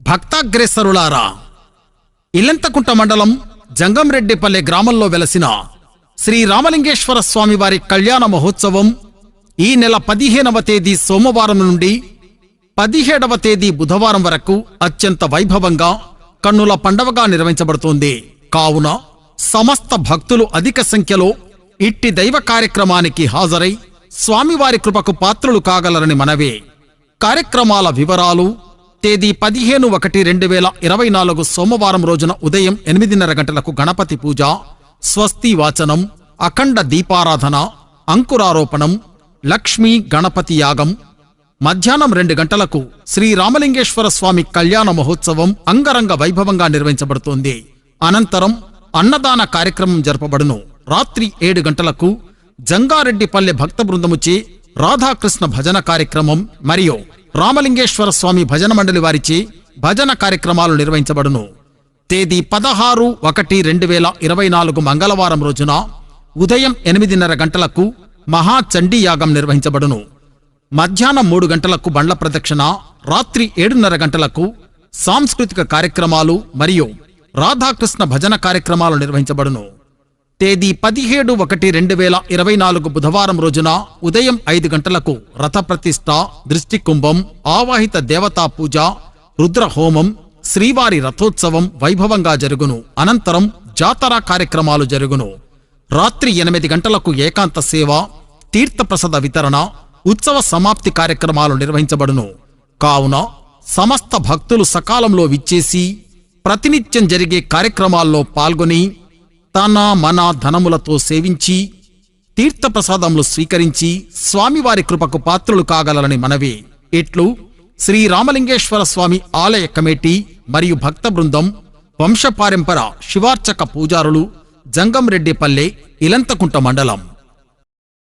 భక్తాగ్రేసరులారా ఇల్లంతకుంట మండలం జంగంరెడ్డిపల్లె గ్రామంలో వెలసిన శ్రీ రామలింగేశ్వర స్వామివారి కళ్యాణ మహోత్సవం ఈ నెల పదిహేనవ తేదీ సోమవారం నుండి పదిహేడవ తేదీ బుధవారం వరకు అత్యంత వైభవంగా కన్నుల పండవగా నిర్వహించబడుతోంది. కావున సమస్త భక్తులు అధిక సంఖ్యలో ఇట్టి దైవ కార్యక్రమానికి హాజరై స్వామివారి కృపకు పాత్రులు కాగలరని మనవే. కార్యక్రమాల వివరాలు తేదీ పదిహేను ఒకటి రెండు వేల ఇరవై నాలుగు సోమవారం రోజున ఉదయం ఎనిమిదిన్నర గంటలకు గణపతి పూజ స్వస్తి వాచనం అఖండ దీపారాధన అంకురారోపణం లక్ష్మీ గణపతి యాగం. మధ్యాహ్నం రెండు గంటలకు శ్రీ రామలింగేశ్వర స్వామి కళ్యాణ మహోత్సవం అంగరంగ వైభవంగా నిర్వహించబడుతోంది. అనంతరం అన్నదాన కార్యక్రమం జరపబడును. రాత్రి ఏడు గంటలకు జంగారెడ్డిపల్లె భక్త బృందముచే రాధాకృష్ణ భజన కార్యక్రమం మరియు రామలింగేశ్వర స్వామి భజన మండలి వారిచే భజన కార్యక్రమాలు నిర్వహించబడును. తేదీ పదహారు ఒకటి రెండు వేల ఇరవై నాలుగు మంగళవారం రోజున ఉదయం ఎనిమిదిన్నర గంటలకు మహాచండీ యాగం నిర్వహించబడును. మధ్యాహ్నం మూడు గంటలకు బండ్ల ప్రదక్షిణ రాత్రి ఏడున్నర గంటలకు సాంస్కృతిక కార్యక్రమాలు మరియు రాధాకృష్ణ భజన కార్యక్రమాలు నిర్వహించబడును. తేదీ పదిహేడు ఒకటి రెండు వేల ఇరవై నాలుగు బుధవారం రోజున ఉదయం ఐదు గంటలకు రథప్రతిష్ఠ దృష్టి కుంభం ఆవాహిత దేవతా పూజ రుద్ర హోమం శ్రీవారి రథోత్సవం వైభవంగా జరుగును. అనంతరం జాతర కార్యక్రమాలు జరుగును. రాత్రి ఎనిమిది గంటలకు ఏకాంత సేవ తీర్థప్రసాద వితరణ ఉత్సవ సమాప్తి కార్యక్రమాలు నిర్వహించబడును. కావున సమస్త భక్తులు సకాలంలో విచ్చేసి ప్రతినిత్యం జరిగే కార్యక్రమాల్లో పాల్గొని తన మన ధనములతో సేవించి తీర్థప్రసాదములు స్వీకరించి స్వామివారి కృపకు పాత్రులు కాగలరని మనవి. ఇట్లు శ్రీ రామలింగేశ్వర స్వామి ఆలయ కమిటీ మరియు భక్త బృందం వంశపారంపర శివార్చక పూజారులు జంగంరెడ్డిపల్లె ఇలంతకుంట మండలం.